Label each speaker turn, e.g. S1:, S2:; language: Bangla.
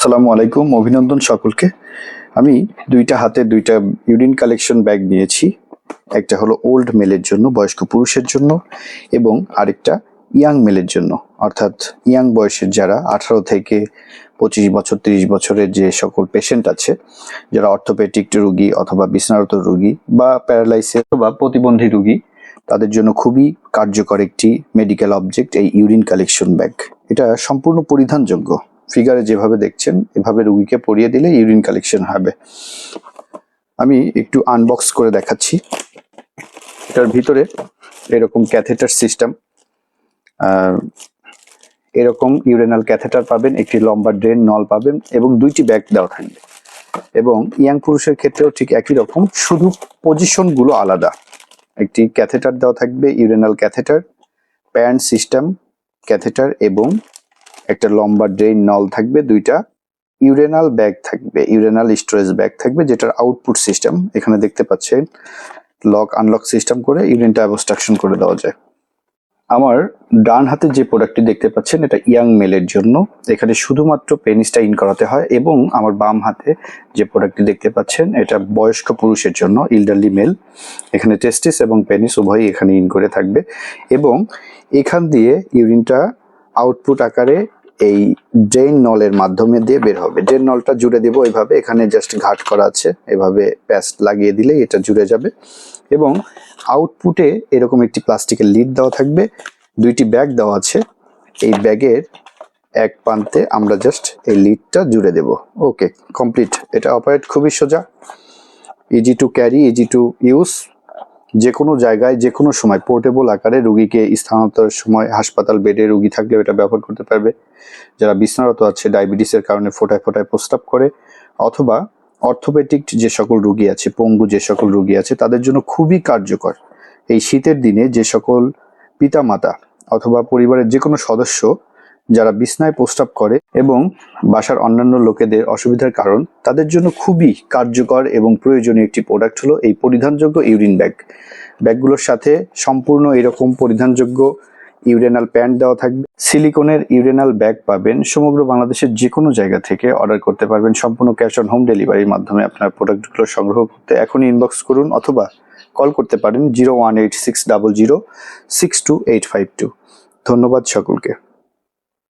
S1: আসসালামু আলাইকুম, অভিনন্দন সকলকে। আমি দুইটা হাতে দুইটা ইউরিন কালেকশন ব্যাগ নিয়েছি। একটা হলো ওল্ড মেলের জন্য, বয়স্ক পুরুষের জন্য, এবং আরেকটা ইয়াং মেলের জন্য। অর্থাৎ ইয়াং বয়সের যারা, আঠারো থেকে পঁচিশ বছর, তিরিশ বছরের যে সকল পেশেন্ট আছে, যারা অর্থোপেটিক রুগী অথবা বিছনারত রুগী বা প্যারালাইসিস বা প্রতিবন্ধী রুগী, তাদের জন্য খুবই কার্যকর একটি মেডিকেল অবজেক্ট এই ইউরিন কালেকশন ব্যাগ এটা সম্পূর্ণ পরিধানযোগ্য। ফিগারে যেভাবে দেখছেন, এভাবে রুগীকে পরিয়ে দিলে ইউরিন কালেকশন হবে। আমি একটু আনবক্স করে দেখাচ্ছি। এটার ভিতরে এরকম ক্যাথেটার সিস্টেম এরকম ইউরেনাল ক্যাথেটার পাবেন, একটি লম্বা ড্রেন নল পাবেন এবং দুইটি ব্যাগ দেওয়া থাকবে। এবং ইয়াং পুরুষের ক্ষেত্রেও ঠিক একই রকম, শুধু পজিশনগুলো আলাদা। একটি ক্যাথেটার দেওয়া থাকবে urinal catheter pant system catheter এবং একটা লম্বা ড্রেন নল থাকবে, দুইটা ইউরেনাল ব্যাগ থাকবে, ইউরেনাল স্টোরেজ ব্যাগ থাকবে, যেটার আউটপুট সিস্টেম, এখানে দেখতে পাচ্ছেন, লক, আনলক সিস্টেম করে ইউরিনটা অ্যাবস্ট্রাকশন করে দেওয়া যায়। আমার ডান হাতে যে প্রোডাক্টটি দেখতে পাচ্ছেন, এটা ইয়াং মেলের জন্য। এখানে শুধুমাত্র পেনিসটা ইন করাতে হয় এবং আমার বাম হাতে যে প্রোডাক্টটি দেখতে পাচ্ছেন, এটা বয়স্ক পুরুষের জন্য, ইল্ডারলি মেল। এখানে টেস্টিস এবং পেনিস উভয়ই এখানে ইন করে থাকবে এবং এখান দিয়ে ইউরিনটা আউটপুট আকারে এই ড্রেন নলের মাধ্যমে দিয়ে বের হবে। ড্রেন নলটা জুড়ে দেবো এইভাবে এখানে জাস্ট ঘাট করা আছে। এভাবে প্যাস্ট লাগিয়ে দিলে এটা জুড়ে যাবে। এবং আউটপুটে এরকম একটি প্লাস্টিকের লিড দেওয়া থাকবে। দুইটি ব্যাগ দেওয়া আছে। এই ব্যাগের এক প্রান্তে আমরা জাস্ট এই লিডটা জুড়ে দেব। ওকে কমপ্লিট এটা অপারেট খুবই সোজা। Easy to carry easy to use যে কোনো জায়গায় যে কোনো সময় পোর্টেবল আকারে রুগীকে স্থানান্তরের সময় হাসপাতাল বেডে রুগী থাকলে এটা ব্যবহার করতে পারবে। যারা বিছনারত আছে, ডায়াবেটিসের কারণে ফোটায় ফোটায় প্রস্তাব করে, অথবা অর্থোপেটিক যে সকল রুগী আছে, পঙ্গু যে সকল রুগী আছে, তাদের জন্য খুবই কার্যকর। এই শীতের দিনে যে সকল পিতামাতা অথবা পরিবারের যে কোনো সদস্য যারা বিছনায় প্রস্তাব করে এবং বাসার অন্যান্য লোকেদের অসুবিধার কারণ, তাদের জন্য খুবই কার্যকর এবং প্রয়োজনীয় একটি প্রোডাক্ট হলো এই পরিধানযোগ্য ইউরিন ব্যাগ ব্যাগগুলোর সাথে সম্পূর্ণ এরকম পরিধানযোগ্য ইউরেনাল প্যান্ট দেওয়া থাকবে। সিলিকনের ইউরেনাল ব্যাগ পাবেন। সমগ্র বাংলাদেশের যে কোনো জায়গা থেকে অর্ডার করতে পারবেন। সম্পূর্ণ ক্যাশ অন হোম ডেলিভারির মাধ্যমে আপনার প্রোডাক্টগুলো সংগ্রহ করতে এখনই ইনবক্স করুন অথবা কল করতে পারেন zero one eight six double zero six two eight five two ধন্যবাদ সকলকে।